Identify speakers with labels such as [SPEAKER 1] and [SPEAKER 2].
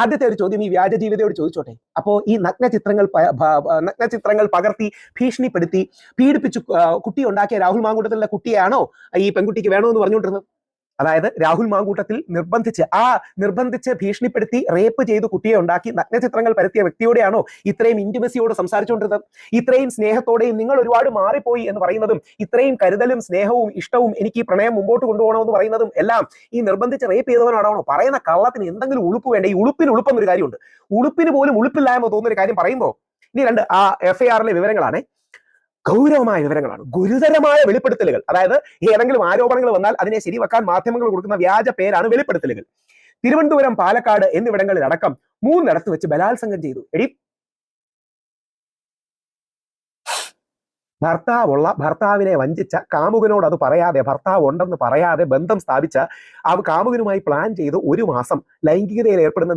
[SPEAKER 1] ആദ്യത്തെ ഒരു ചോദ്യം ഈ വ്യാജ ജീവിതയോട് ചോദിച്ചോട്ടെ. അപ്പോ ഈ നഗ്ന ചിത്രങ്ങൾ നഗ്ന ചിത്രങ്ങൾ പകർത്തി ഭീഷണിപ്പെടുത്തി പീഡിപ്പിച്ചു കുട്ടി ഉണ്ടാക്കിയ രാഹുൽ മാങ്കൂട്ടത്തിലുള്ള കുട്ടിയാണോ ഈ പെൺകുട്ടിക്ക് വേണമെന്ന് പറഞ്ഞുകൊണ്ടിരുന്നത്? അതായത് രാഹുൽ മാങ്കൂട്ടത്തിൽ നിർബന്ധിച്ച് ആ നിർബന്ധിച്ച് ഭീഷണിപ്പെടുത്തി റേപ്പ് ചെയ്ത് കുട്ടിയെ ഉണ്ടാക്കി നഗ്നചിത്രങ്ങൾ പരത്തിയ വ്യക്തിയോടെയാണോ ഇത്രയും ഇന്റിമസിയോട് സംസാരിച്ചുകൊണ്ടിരുന്നത്? ഇത്രയും സ്നേഹത്തോടെയും നിങ്ങൾ ഒരുപാട് മാറിപ്പോയി എന്ന് പറയുന്നതും ഇത്രയും കരുതലും സ്നേഹവും ഇഷ്ടവും എനിക്ക് ഈ പ്രണയം മുമ്പോട്ട് കൊണ്ടുപോകണമെന്ന് പറയുന്നതും എല്ലാം ഈ നിർബന്ധിച്ച് റേപ്പ് ചെയ്തവനാണോ പറയുന്ന കള്ളത്തിന് എന്തെങ്കിലും ഉളുപ്പ് വേണ്ട? ഈ ഉളുപ്പിന് ഉളുപ്പെന്നൊരു കാര്യമുണ്ട്. ഉളുപ്പിന് പോലും ഉളുപ്പില്ലായ്മ തോന്നുന്ന ഒരു കാര്യം പറയുമ്പോൾ ഇനി രണ്ട് ആ എഫ് ഐ ആറിലെ വിവരങ്ങളാണ്. ഗൗരവമായ വിവരങ്ങളാണ്. ഗുരുതരമായ വെളിപ്പെടുത്തലുകൾ. അതായത് ഏതെങ്കിലും ആരോപണങ്ങൾ വന്നാൽ അതിനെ ശരിവെക്കാൻ മാധ്യമങ്ങൾ കൊടുക്കുന്ന വ്യാജ പേരാണ് വെളിപ്പെടുത്തലുകൾ. തിരുവനന്തപുരം പാലക്കാട് എന്നിവിടങ്ങളിൽ അടക്കം മൂന്നിടത്ത് വെച്ച് ബലാത്സംഗം ചെയ്തു. എടി. ഭർത്താവുള്ള ഭർത്താവിനെ വഞ്ചിച്ച കാമുകനോട് അത് പറയാതെ ഭർത്താവ് ഉണ്ടെന്ന് പറയാതെ ബന്ധം സ്ഥാപിച്ച ആ കാമുകനുമായി പ്ലാൻ ചെയ്ത് ഒരു മാസം ലൈംഗികതയിൽ ഏർപ്പെടുന്ന